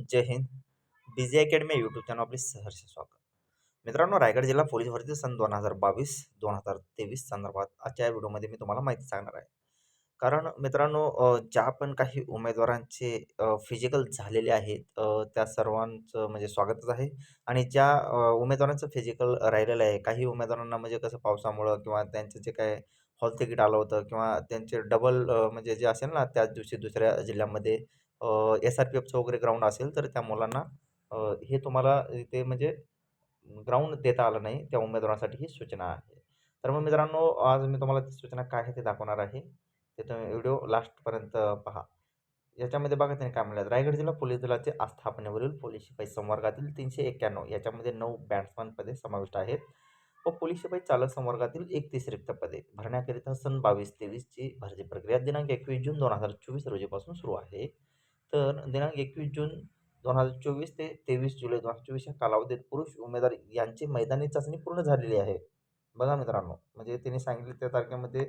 जय हिंद. BG academy YouTube channel आपले सहर्ष स्वागत. मित्रांनो रायगड जिल्हा पोलीस भरती सन दोन हजार बावीस दोन हजार तेवीस संदर्भात आजच्या या व्हिडिओमध्ये मी तुम्हाला माहिती सांगणार आहे. कारण मित्रांनो ज्या पण काही उमेदवारांचे फिजिकल झालेले आहेत त्या सर्वांचं म्हणजे स्वागतच आहे. आणि ज्या उमेदवारांचं फिजिकल राहिलेलं आहे काही उमेदवारांना म्हणजे कसं पावसामुळं किंवा त्यांचं जे काय हॉल तिकीट आलं होतं किंवा त्यांचे डबल म्हणजे जे असेल ना त्याच दिवशी दुसऱ्या जिल्ह्यामध्ये एस आर पी एफचं वगैरे ग्राउंड असेल तर त्या मुलांना हे तुम्हाला इथे म्हणजे ग्राउंड देता आलं नाही त्या उमेदवारांसाठी ही सूचना आहे. तर मग मित्रांनो आज मी तुम्हाला ती सूचना काय आहे ते दाखवणार आहे. ते तुम्ही व्हिडिओ लास्टपर्यंत पहा. याच्यामध्ये बघा त्यांनी काय म्हणलं रायगड जिल्हा पोलीस दलाचे आस्थापनेवरील पोलीस शिपाई संवर्गातील तीनशे एक्क्याण्णव याच्यामध्ये नऊ बॅट्समन पदे समाविष्ट आहेत. व पोलीस शिपाई चालक संवर्गातील एकतीस रिक्त पदे. भरण्याकरिता सन बावीस तेवीसची भरती प्रक्रिया दिनांक एकवीस जून दोन हजार चोवीस रोजीपासून सुरू आहे. तर दिनांक एकवीस जून दोन हजार चोवीस ते तेवीस जुलै दोन हजार चोवीस या कालावधीत पुरुष उमेदवार यांची मैदानी चाचणी पूर्ण झालेली आहे. बघा मित्रांनो म्हणजे त्यांनी सांगितले त्या तारखेमध्ये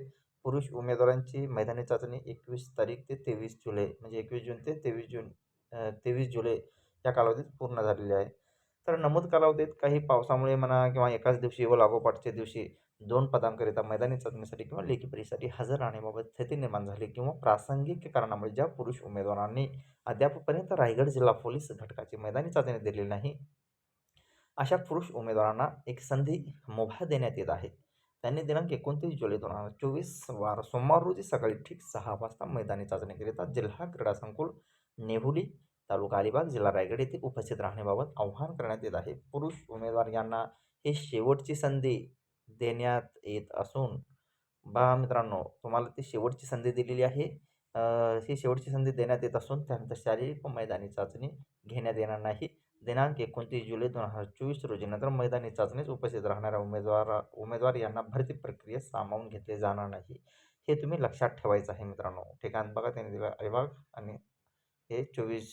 पुरुष उमेदवारांची मैदानी चाचणी एकवीस तारीख ते तेवीस जुलै म्हणजे एकवीस जून ते तेवीस जून तेवीस जुलै या कालावधीत पूर्ण झालेली आहे. तर नमूद कालावधीत काही पावसामुळे म्हणा किंवा एकाच दिवशी व लागोपाठच्या दिवशी दोन पदांकरिता मैदानी चाचणीसाठी किंवा लेखी परीक्षेसाठी हजर राहण्याबाबत स्थिती निर्माण झाली किंवा प्रासंगिक कारणामुळे ज्या पुरुष उमेदवारांनी अद्यापपर्यंत रायगड जिल्हा पोलीस घटकाची मैदानी चाचणी दिलेली नाही अशा पुरुष उमेदवारांना एक संधी मुभा देण्यात येत आहे. त्यांनी दिनांक एकोणतीस जुलै दोन हजार चोवीस वार सोमवार रोजी सकाळी ठीक सहा वाजता मैदानी चाचणीकरिता जिल्हा क्रीडा संकुल नेहुली तालुका अलिबाग जिल्हा रायगड येथे उपस्थित राहण्याबाबत आव्हान करण्यात येत आहे. पुरुष उमेदवार यांना ही शेवटची संधी देण्यात येत असून बा मित्रांनो तुम्हाला ती शेवटची संधी दिलेली आहे. ही शेवटची संधी देण्यात येत असून त्यानंतर शारीरिक व मैदानी चाचणी घेण्यात येणार नाही. दिनांक एकोणतीस जुलै दोन हजार चोवीस रोजी नंतर मैदानी चाचणीस उपस्थित राहणाऱ्या उमेदवार उमेदवार यांना भरती प्रक्रियेत सामावून घेतले जाणार नाही. हे तुम्ही लक्षात ठेवायचं आहे मित्रांनो. ठिकाण बघा त्यांनी दिलं अलिबाग आणि हे चोवीस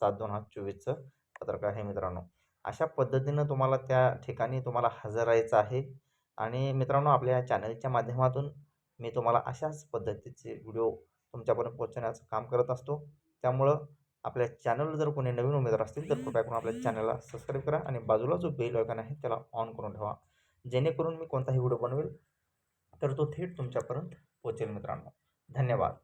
सात दोन हजार चोवीसचं पत्रक आहे मित्रांनो. अशा पद्धतीनं तुम्हाला त्या ठिकाणी तुम्हाला हजर राहायचं आहे. आणि मित्रांनो आपल्या या चॅनलच्या माध्यमातून मी तुम्हाला अशाच पद्धतीचे व्हिडिओ तुमच्यापर्यंत पोहोचण्याचं काम करत असतो. त्यामुळं आपल्या चॅनलवर जर कोणी नवीन उमेदवार असतील तर कृपया करून आपल्या चॅनलला सबस्क्राईब करा आणि बाजूला जो बेल आयकॉन आहे त्याला ऑन करून ठेवा. जेणेकरून मी कोणताही व्हिडिओ बनवेल तर तो थेट तुमच्यापर्यंत पोहोचेल मित्रांनो. धन्यवाद.